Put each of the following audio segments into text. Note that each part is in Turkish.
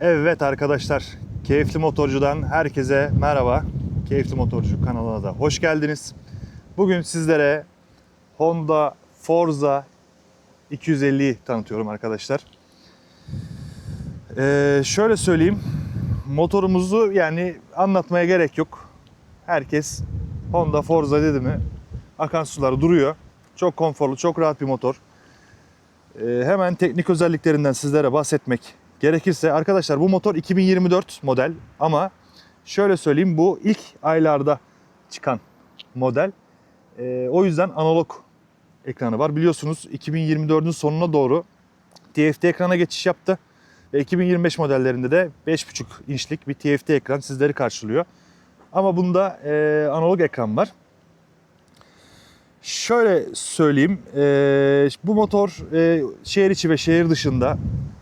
Evet arkadaşlar, Keyifli Motorcu'dan herkese merhaba. Keyifli Motorcu kanalına da hoş geldiniz. Bugün sizlere Honda Forza 250'yi tanıtıyorum arkadaşlar. Ee, şöyle söyleyeyim, motorumuzu yani anlatmaya gerek yok. Herkes Honda Forza dedi mi akan sular duruyor. Çok konforlu, çok rahat bir motor. Ee, hemen teknik özelliklerinden sizlere bahsetmek gerekirse arkadaşlar bu motor 2024 model ama şöyle söyleyeyim bu ilk aylarda çıkan model. Ee, o yüzden analog ekranı var. Biliyorsunuz 2024'ün sonuna doğru TFT ekrana geçiş yaptı. Ve 2025 modellerinde de 5.5 inçlik bir TFT ekran sizleri karşılıyor. Ama bunda e, analog ekran var. Şöyle söyleyeyim, e, bu motor e, şehir içi ve şehir dışında e,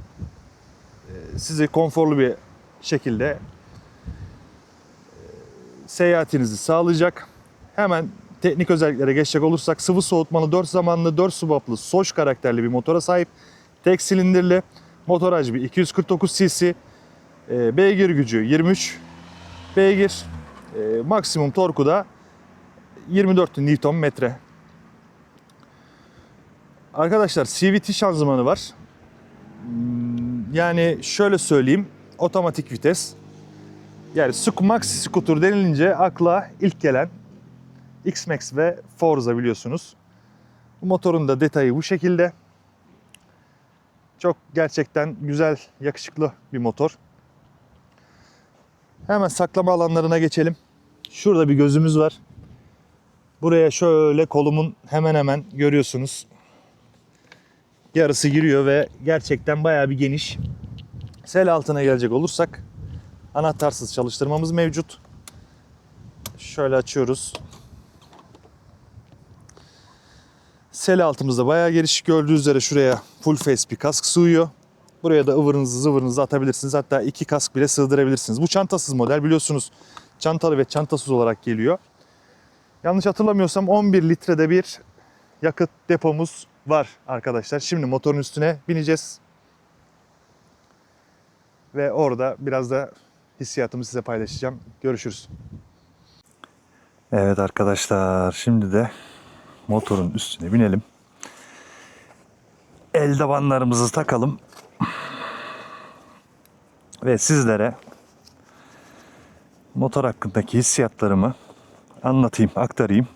sizi konforlu bir şekilde e, seyahatinizi sağlayacak. Hemen teknik özelliklere geçecek olursak sıvı soğutmalı 4 zamanlı 4 subaplı Soş karakterli bir motora sahip. Tek silindirli motor hacmi 249 cc. E, beygir gücü 23 beygir. E, maksimum torku da 24 Nm. Arkadaşlar CVT şanzımanı var. Hmm, Yani şöyle söyleyeyim. Otomatik vites. Yani Maxi Scooter denilince akla ilk gelen X-Max ve Forza biliyorsunuz. Bu motorun da detayı bu şekilde. Çok gerçekten güzel, yakışıklı bir motor. Hemen saklama alanlarına geçelim. Şurada bir gözümüz var. Buraya şöyle kolumun hemen hemen görüyorsunuz. Yarısı giriyor ve gerçekten bayağı bir geniş. Sel altına gelecek olursak anahtarsız çalıştırmamız mevcut. Şöyle açıyoruz. Sel altımızda bayağı geniş gördüğünüz üzere şuraya full face bir kask sığıyor. Buraya da ıvırınızı zıvırınızı atabilirsiniz. Hatta iki kask bile sığdırabilirsiniz. Bu çantasız model biliyorsunuz. Çantalı ve çantasız olarak geliyor. Yanlış hatırlamıyorsam 11 litrede bir yakıt depomuz var arkadaşlar. Şimdi motorun üstüne bineceğiz. Ve orada biraz da hissiyatımı size paylaşacağım. Görüşürüz. Evet arkadaşlar şimdi de motorun üstüne binelim. Eldivanlarımızı takalım. Ve sizlere motor hakkındaki hissiyatlarımı anlatayım, aktarayım.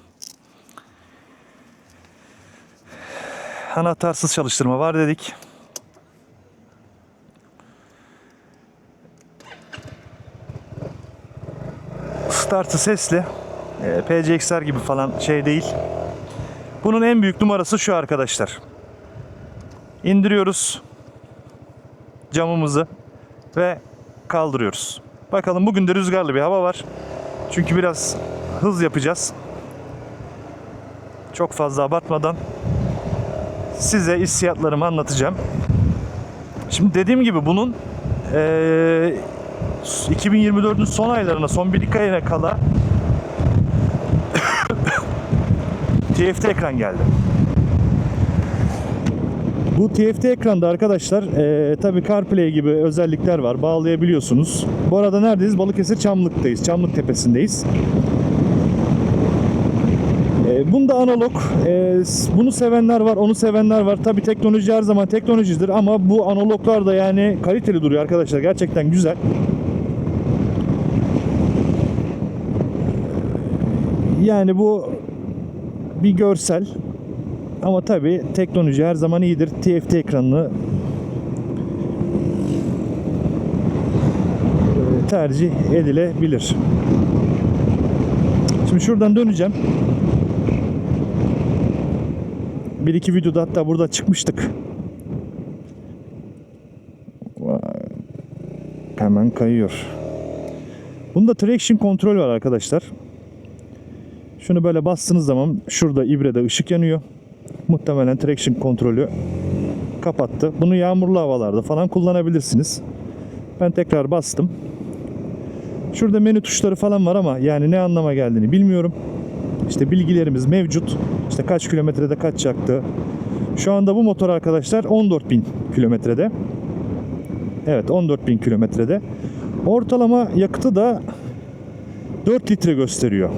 Anahtarsız çalıştırma var dedik. Startı sesli. E, PCX'ler gibi falan şey değil. Bunun en büyük numarası şu arkadaşlar. İndiriyoruz camımızı ve kaldırıyoruz. Bakalım bugün de rüzgarlı bir hava var. Çünkü biraz hız yapacağız. Çok fazla abartmadan size hissiyatlarımı anlatacağım. Şimdi dediğim gibi bunun eee 2024'ün son aylarına, son bir iki ayına kala TFT ekran geldi. Bu TFT ekranda arkadaşlar eee tabi CarPlay gibi özellikler var. Bağlayabiliyorsunuz. Bu arada neredeyiz? Balıkesir Çamlık'tayız. Çamlık Tepesi'ndeyiz. Bunda analog. E, Bunu sevenler var, onu sevenler var. Tabi teknoloji her zaman teknolojidir ama bu analoglar da yani kaliteli duruyor arkadaşlar. Gerçekten güzel. Yani bu bir görsel. Ama tabi teknoloji her zaman iyidir. TFT ekranını tercih edilebilir. Şimdi şuradan döneceğim. Bir iki videoda hatta burada çıkmıştık. Hemen kayıyor. Bunda traction kontrol var arkadaşlar. Şunu böyle bastığınız zaman şurada ibrede ışık yanıyor. Muhtemelen traction kontrolü kapattı. Bunu yağmurlu havalarda falan kullanabilirsiniz. Ben tekrar bastım. Şurada menü tuşları falan var ama yani ne anlama geldiğini bilmiyorum. İşte bilgilerimiz mevcut. İşte kaç kilometrede kaç yaktı. Şu anda bu motor arkadaşlar 14.000 kilometrede. Evet 14.000 kilometrede. Ortalama yakıtı da 4 litre gösteriyor.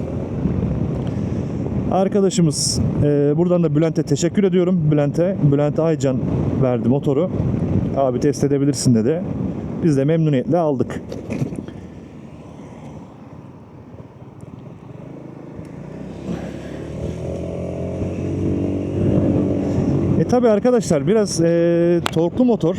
Arkadaşımız e, buradan da Bülent'e teşekkür ediyorum. Bülent'e, Bülent Aycan verdi motoru. Abi test edebilirsin dedi. Biz de memnuniyetle aldık. Tabi arkadaşlar biraz e, torklu motor.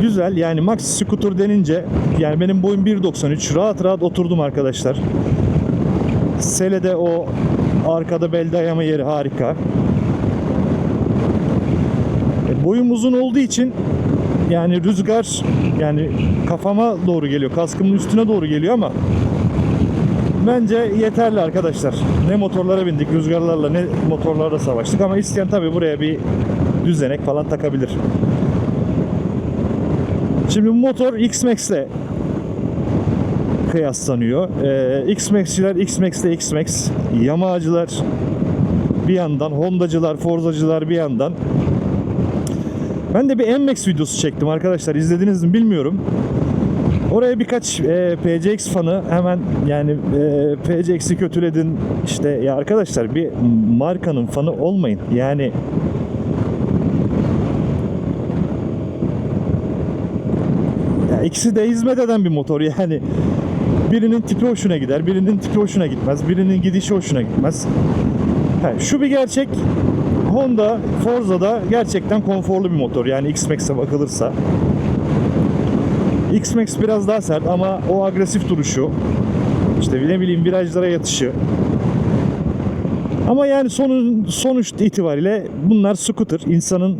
Güzel yani max scooter denince yani benim boyum 1.93 rahat rahat oturdum arkadaşlar. Sele'de o arkada bel dayama yeri harika. E, boyum uzun olduğu için yani rüzgar yani kafama doğru geliyor. Kaskımın üstüne doğru geliyor ama bence yeterli arkadaşlar. Ne motorlara bindik rüzgarlarla ne motorlarla savaştık ama isteyen tabi buraya bir düzenek falan takabilir. Şimdi motor X-Max ile kıyaslanıyor. Ee, X-Max'çiler X-Max X-Max, Yamaha'cılar bir yandan, Honda'cılar, Forza'cılar bir yandan. Ben de bir NMAX videosu çektim arkadaşlar. İzlediniz mi bilmiyorum. Oraya birkaç e, PCX fanı hemen yani e, PCX'i kötüledin işte ya arkadaşlar bir markanın fanı olmayın. Yani ya ikisi de hizmet eden bir motor yani. Birinin tipi hoşuna gider, birinin tipi hoşuna gitmez, birinin gidişi hoşuna gitmez. Ha, şu bir gerçek. Honda Forza'da gerçekten konforlu bir motor. Yani X-Max'e bakılırsa. X-Max biraz daha sert ama o agresif duruşu, işte ne bileyim virajlara yatışı. Ama yani sonun sonuç itibariyle bunlar scooter. insanın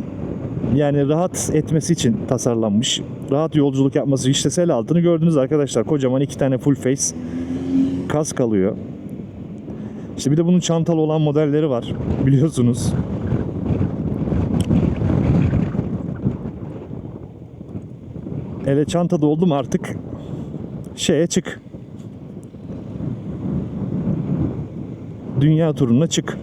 yani rahat etmesi için tasarlanmış. Rahat yolculuk yapması. İşte altını gördünüz arkadaşlar. Kocaman iki tane full face kask alıyor. İşte bir de bunun çantalı olan modelleri var. Biliyorsunuz. Ele çantada oldum artık şeye çık. Dünya turuna çık.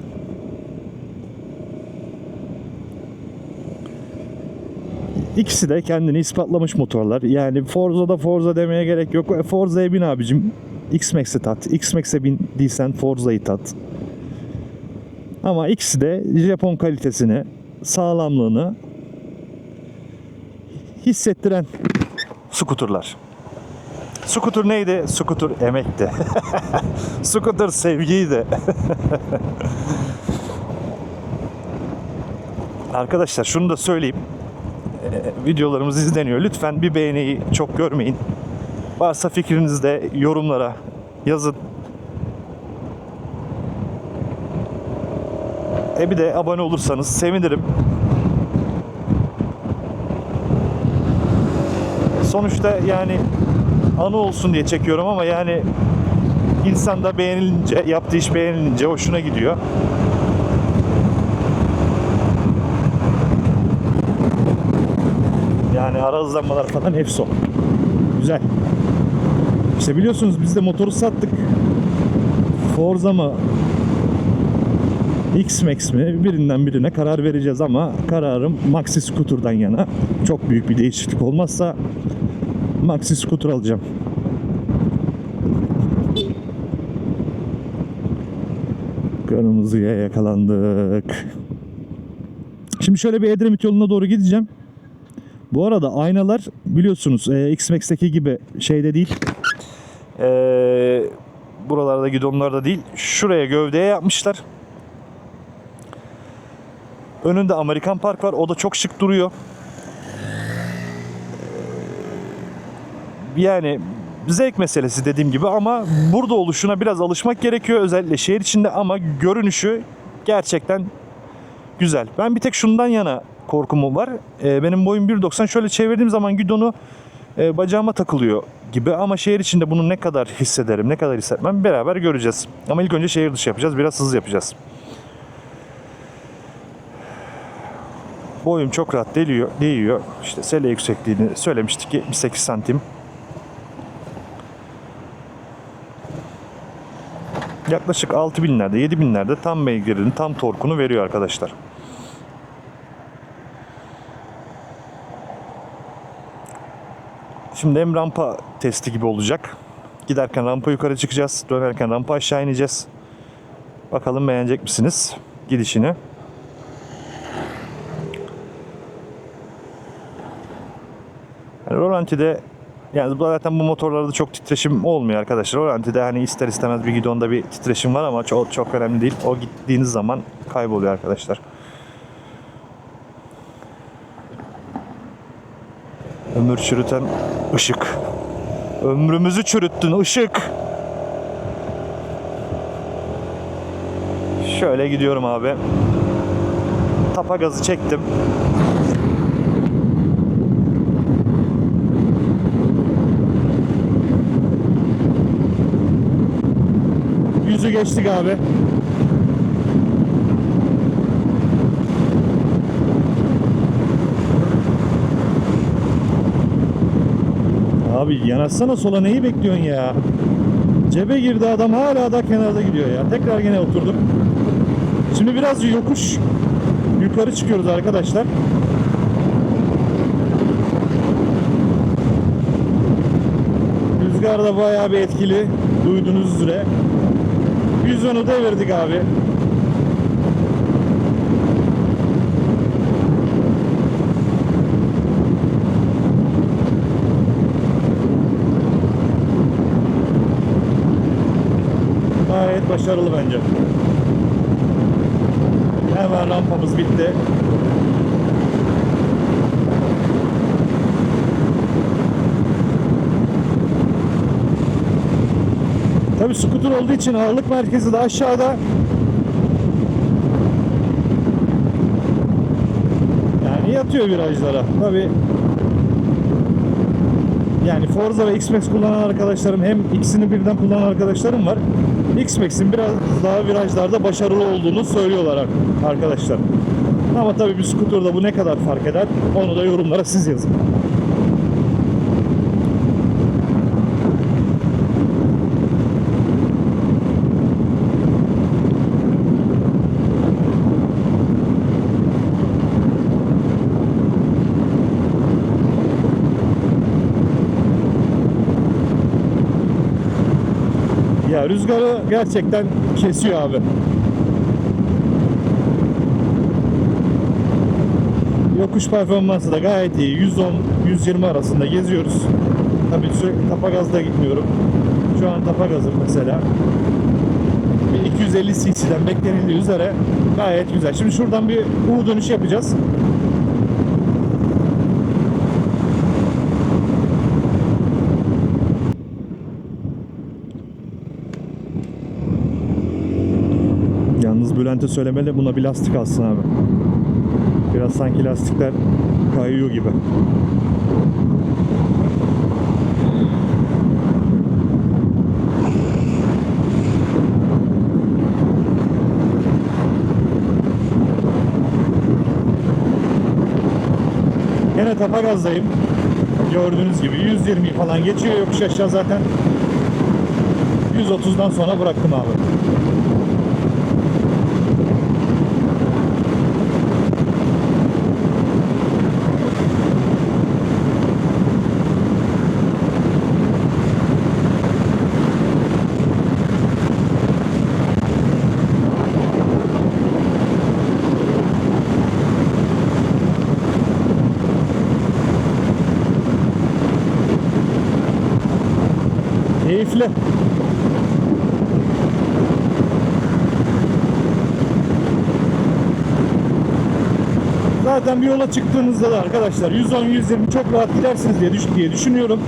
İkisi de kendini ispatlamış motorlar. Yani Forza'da Forza demeye gerek yok. E, Forza'ya bin abicim. X-Max'e tat. X-Max'e bindiysen Forza'yı tat. Ama ikisi de Japon kalitesini, sağlamlığını hissettiren skuterlar. Skuter neydi? Skuter emekti. Skuter sevgiydi. Arkadaşlar şunu da söyleyeyim. Ee, videolarımız izleniyor. Lütfen bir beğeniyi çok görmeyin. Varsa fikrinizi de yorumlara yazın. E bir de abone olursanız sevinirim. Sonuçta yani anı olsun diye çekiyorum ama yani insan da beğenilince, yaptığı iş beğenilince hoşuna gidiyor. Yani ara hızlanmalar falan hepsi o. Güzel. İşte biliyorsunuz biz de motoru sattık. Forza mı X-Max mi birinden birine karar vereceğiz ama kararım Maxi Scooter'dan yana. Çok büyük bir değişiklik olmazsa Maxi Scooter alacağım. Kırmızıya yakalandık. Şimdi şöyle bir Edremit yoluna doğru gideceğim. Bu arada aynalar biliyorsunuz e, X-Max'teki gibi şeyde değil. E, buralarda gidonlarda değil. Şuraya gövdeye yapmışlar. Önünde Amerikan Park var. O da çok şık duruyor. Yani zevk meselesi dediğim gibi ama burada oluşuna biraz alışmak gerekiyor özellikle şehir içinde ama görünüşü gerçekten güzel. Ben bir tek şundan yana korkumum var. Ee, benim boyum 1.90 şöyle çevirdiğim zaman gidonu e, bacağıma takılıyor gibi ama şehir içinde bunu ne kadar hissederim, ne kadar hissetmem beraber göreceğiz. Ama ilk önce şehir dışı yapacağız, biraz hızlı yapacağız. Boyum çok rahat deliyor, değiyor. İşte sele yüksekliğini söylemiştik 78 santim. yaklaşık 6000'lerde 7000'lerde tam beygirinin tam torkunu veriyor arkadaşlar. Şimdi hem rampa testi gibi olacak. Giderken rampa yukarı çıkacağız. Dönerken rampa aşağı ineceğiz. Bakalım beğenecek misiniz gidişini. Yani Rolanti'de yani bu zaten bu motorlarda çok titreşim olmuyor arkadaşlar. Rolanti'de hani ister istemez bir gidonda bir titreşim var ama çok çok önemli değil. O gittiğiniz zaman kayboluyor arkadaşlar. Ömür çürüten ışık. Ömrümüzü çürüttün ışık. Şöyle gidiyorum abi. Tapa gazı çektim. Geçtik abi. Abi yanaşsana sola neyi bekliyorsun ya? Cebe girdi adam hala da kenarda gidiyor ya. Tekrar gene oturdum. Şimdi biraz yokuş yukarı çıkıyoruz arkadaşlar. Rüzgar da bayağı bir etkili. Duyduğunuz üzere. 110'u devirdik abi. Gayet başarılı bence. Hemen rampamız bitti. Tabi skuter olduğu için ağırlık merkezi de aşağıda. Yani yatıyor virajlara. Tabi yani Forza ve X-Max kullanan arkadaşlarım hem ikisini birden kullanan arkadaşlarım var. X-Max'in biraz daha virajlarda başarılı olduğunu söylüyorlar arkadaşlar. Ama tabii bir skuterda bu ne kadar fark eder onu da yorumlara siz yazın. Rüzgarı gerçekten kesiyor abi. Yokuş performansı da gayet iyi. 110-120 arasında geziyoruz. Tabii sürekli tapa gazda gitmiyorum. Şu an tapa gazım mesela. Bir 250 cc'den beklenildiği üzere gayet güzel. Şimdi şuradan bir U dönüş yapacağız. Bülent'e söylemeli buna bir lastik alsın abi. Biraz sanki lastikler kayıyor gibi. Yine tapa gazdayım. Gördüğünüz gibi 120 falan geçiyor yokuş aşağı zaten. 130'dan sonra bıraktım abi. Keyifli. Zaten bir yola çıktığınızda da arkadaşlar 110-120 çok rahat gidersiniz diye, düş diye düşünüyorum.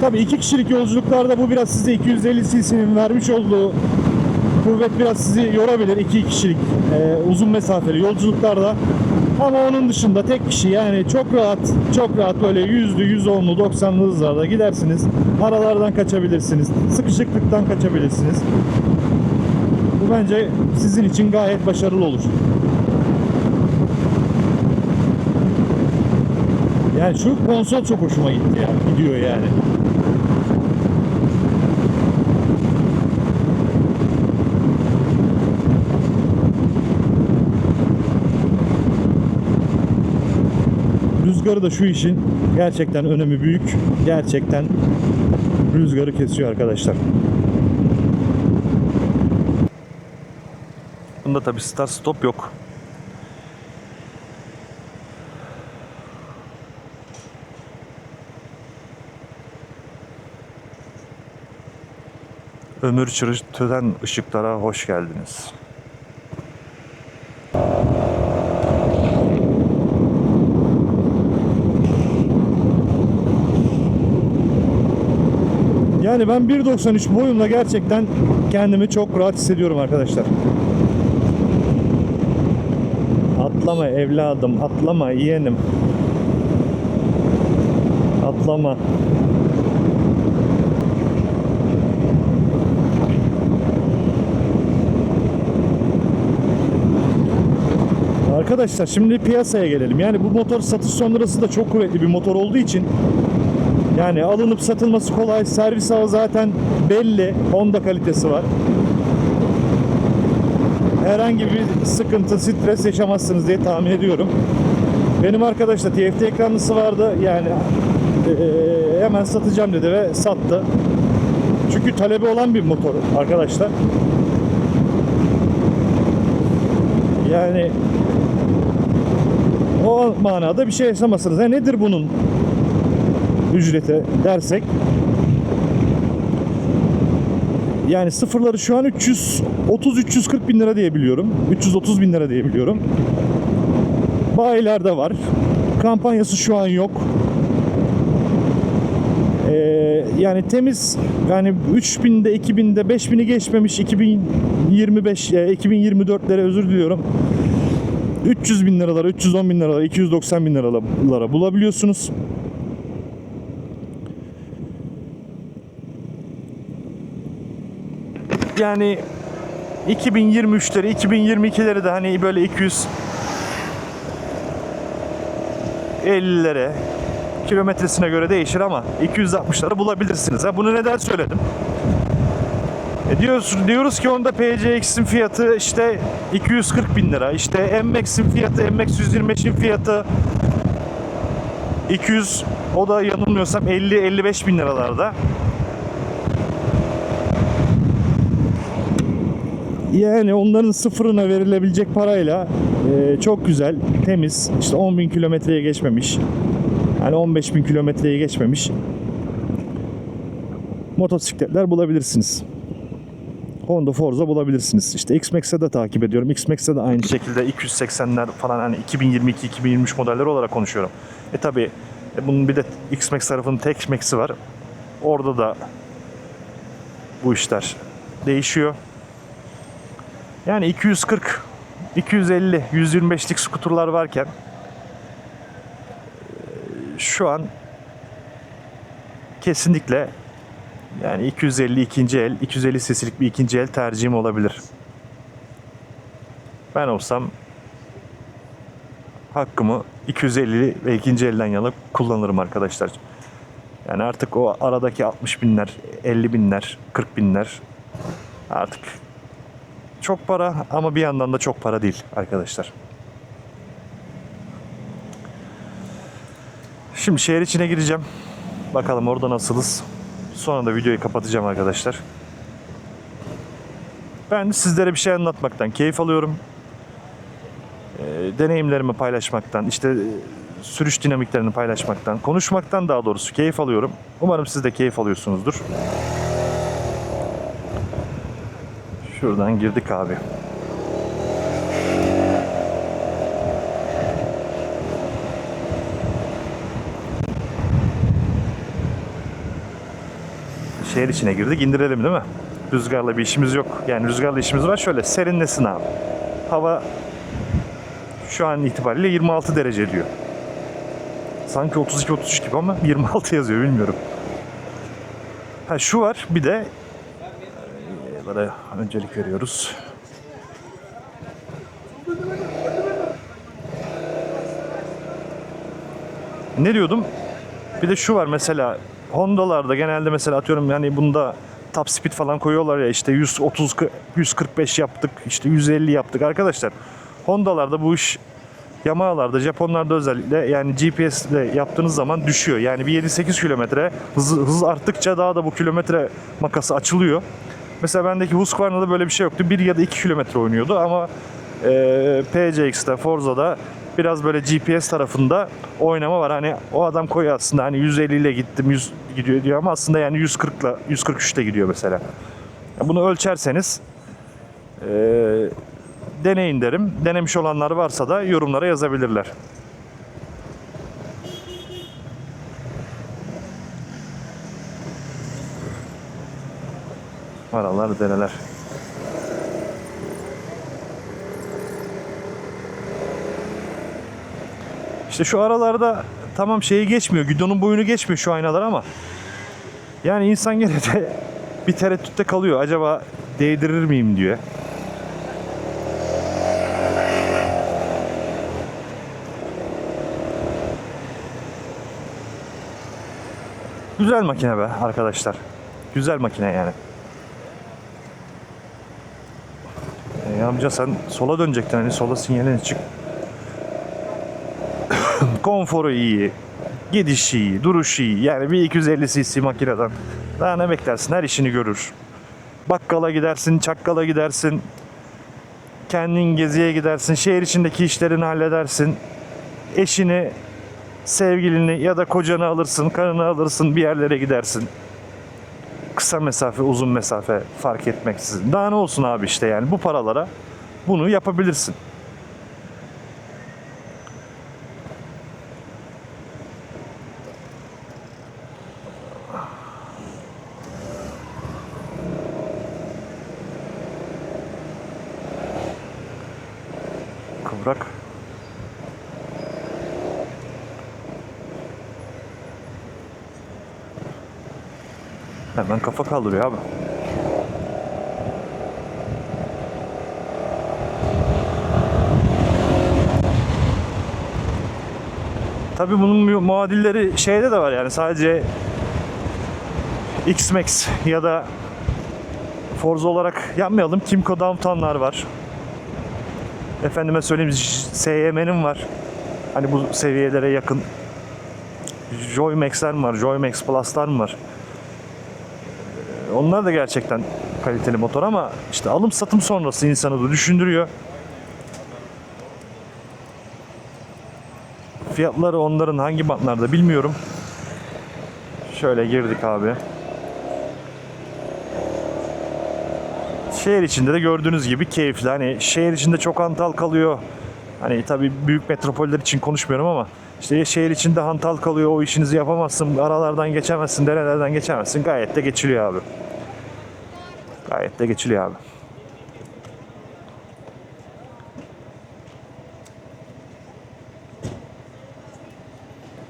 Tabii iki kişilik yolculuklarda bu biraz size 250 cc'nin vermiş olduğu kuvvet biraz sizi yorabilir iki kişilik e, uzun mesafeli yolculuklarda. Ama onun dışında tek kişi yani çok rahat, çok rahat böyle yüzlü, 110'lu, 90'lı hızlarda gidersiniz. Aralardan kaçabilirsiniz. Sıkışıklıktan kaçabilirsiniz. Bu bence sizin için gayet başarılı olur. Yani şu konsol çok hoşuma gitti ya. Gidiyor yani. rüzgarı da şu işin gerçekten önemi büyük. Gerçekten rüzgarı kesiyor arkadaşlar. Bunda tabi start stop yok. Ömür çürütülen ışıklara hoş geldiniz. Yani ben 1.93 boyumla gerçekten kendimi çok rahat hissediyorum arkadaşlar. Atlama evladım, atlama yeğenim. Atlama. Arkadaşlar şimdi piyasaya gelelim. Yani bu motor satış sonrası da çok kuvvetli bir motor olduğu için yani alınıp satılması kolay. Servis ağı zaten belli. Honda kalitesi var. Herhangi bir sıkıntı, stres yaşamazsınız diye tahmin ediyorum. Benim arkadaşta TFT ekranlısı vardı. Yani eee, hemen satacağım dedi ve sattı. Çünkü talebi olan bir motor arkadaşlar. Yani o manada bir şey yaşamazsınız. Ha, nedir bunun ücrete dersek yani sıfırları şu an 330-340 bin lira diye biliyorum. 330 bin lira diye biliyorum. Bayilerde var. Kampanyası şu an yok. Ee, yani temiz yani 3000'de 2000'de 5000'i geçmemiş 2025 e, 2024'lere özür diliyorum. 300 bin liralara, 310 bin liralara, 290 bin liralara bulabiliyorsunuz. Yani 2023'leri, 2022'leri de hani böyle 200 50'lere kilometresine göre değişir ama 260'ları bulabilirsiniz. Ha bunu neden söyledim? E diyoruz, diyoruz ki onda PCX'in fiyatı işte 240 bin lira. İşte MX'in fiyatı, MX 125'in fiyatı 200 o da yanılmıyorsam 50-55 bin liralarda. Yani onların sıfırına verilebilecek parayla e, çok güzel, temiz, işte 10 bin kilometreye geçmemiş, yani 15 bin kilometreye geçmemiş motosikletler bulabilirsiniz. Honda Forza bulabilirsiniz. İşte X-Max'e de takip ediyorum. X-Max'e de aynı şekilde 280'ler falan hani 2022-2023 modelleri olarak konuşuyorum. E tabi bunun bir de X-Max tarafının tek Max'i var. Orada da bu işler değişiyor. Yani 240, 250, 125'lik skuterlar varken e, şu an kesinlikle yani 250 ikinci el, 250 cc'lik bir ikinci el tercihim olabilir. Ben olsam hakkımı 250 ve ikinci elden yana kullanırım arkadaşlar. Yani artık o aradaki 60 binler, 50 binler, 40 binler artık çok para ama bir yandan da çok para değil arkadaşlar. Şimdi şehir içine gireceğim. Bakalım orada nasılız. Sonra da videoyu kapatacağım arkadaşlar. Ben sizlere bir şey anlatmaktan keyif alıyorum. Ee, deneyimlerimi paylaşmaktan, işte e, sürüş dinamiklerini paylaşmaktan, konuşmaktan daha doğrusu keyif alıyorum. Umarım siz de keyif alıyorsunuzdur. Şuradan girdik abi. Şehir içine girdik. indirelim değil mi? Rüzgarla bir işimiz yok. Yani rüzgarla işimiz var. Şöyle serinlesin abi. Hava şu an itibariyle 26 derece diyor. Sanki 32-33 gibi ama 26 yazıyor bilmiyorum. Ha şu var bir de Yayalara öncelik veriyoruz. Ne diyordum? Bir de şu var mesela Honda'larda genelde mesela atıyorum yani bunda top speed falan koyuyorlar ya işte 130 145 yaptık işte 150 yaptık arkadaşlar. Honda'larda bu iş Yamaha'larda, Japonlarda özellikle yani GPS ile yaptığınız zaman düşüyor. Yani bir 7-8 kilometre hız, hız arttıkça daha da bu kilometre makası açılıyor. Mesela bendeki Husqvarna'da böyle bir şey yoktu. 1 ya da 2 kilometre oynuyordu ama e, PCX'te, Forza'da biraz böyle GPS tarafında oynama var. Hani o adam koyuyor aslında hani 150 ile gittim 100 gidiyor diyor ama aslında yani 140 ile 143 ile gidiyor mesela. Bunu ölçerseniz e, deneyin derim. Denemiş olanlar varsa da yorumlara yazabilirler. Aralar deneler. İşte şu aralarda tamam şeyi geçmiyor. Gidonun boyunu geçmiyor şu aynalar ama yani insan gene de bir tereddütte kalıyor. Acaba değdirir miyim diyor. Güzel makine be arkadaşlar. Güzel makine yani. E, amca sen sola dönecektin hani sola sinyalin çık. Konforu iyi. Gidiş iyi, duruş iyi. Yani bir 250 cc makineden daha ne beklersin? Her işini görür. Bakkala gidersin, çakkala gidersin. Kendin geziye gidersin. Şehir içindeki işlerini halledersin. Eşini, sevgilini ya da kocanı alırsın, karını alırsın, bir yerlere gidersin. Kısa mesafe, uzun mesafe fark etmeksizin. Daha ne olsun abi işte yani bu paralara bunu yapabilirsin. Hemen kafa kaldırıyor abi. Tabii bunun mu- muadilleri şeyde de var yani sadece X-Max ya da Forza olarak yapmayalım. Kimco Downtown'lar var. Efendime söyleyeyim SYM'nin var. Hani bu seviyelere yakın. Joymax'ler mi var? Joymax Plus'lar mı var? Onlar da gerçekten kaliteli motor ama işte alım satım sonrası insanı da düşündürüyor. Fiyatları onların hangi bantlarda bilmiyorum. Şöyle girdik abi. Şehir içinde de gördüğünüz gibi keyifli. Hani şehir içinde çok hantal kalıyor. Hani tabii büyük metropoller için konuşmuyorum ama işte şehir içinde hantal kalıyor. O işinizi yapamazsın. Aralardan geçemezsin. Derelerden geçemezsin. Gayet de geçiliyor abi. Gayet de geçiliyor abi.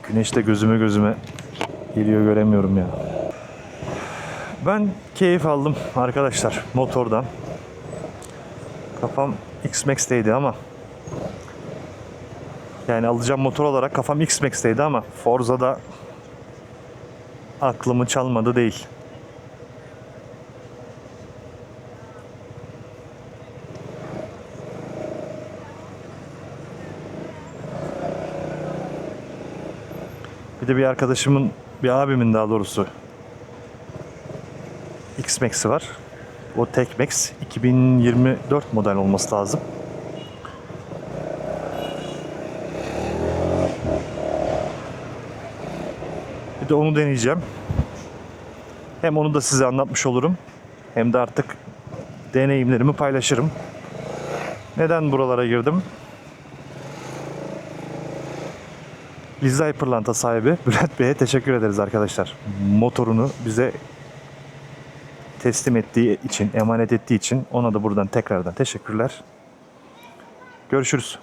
Güneş de gözüme gözüme geliyor göremiyorum ya. Ben keyif aldım arkadaşlar motordan. Kafam X-Max'teydi ama yani alacağım motor olarak kafam X-Max'teydi ama Forza'da aklımı çalmadı değil. Bir de bir arkadaşımın, bir abimin daha doğrusu X-Max'i var. O Tek-Max 2024 model olması lazım. De onu deneyeceğim. Hem onu da size anlatmış olurum. Hem de artık deneyimlerimi paylaşırım. Neden buralara girdim? Lizay Pırlanta sahibi Bülent Bey'e teşekkür ederiz arkadaşlar. Motorunu bize teslim ettiği için, emanet ettiği için ona da buradan tekrardan teşekkürler. Görüşürüz.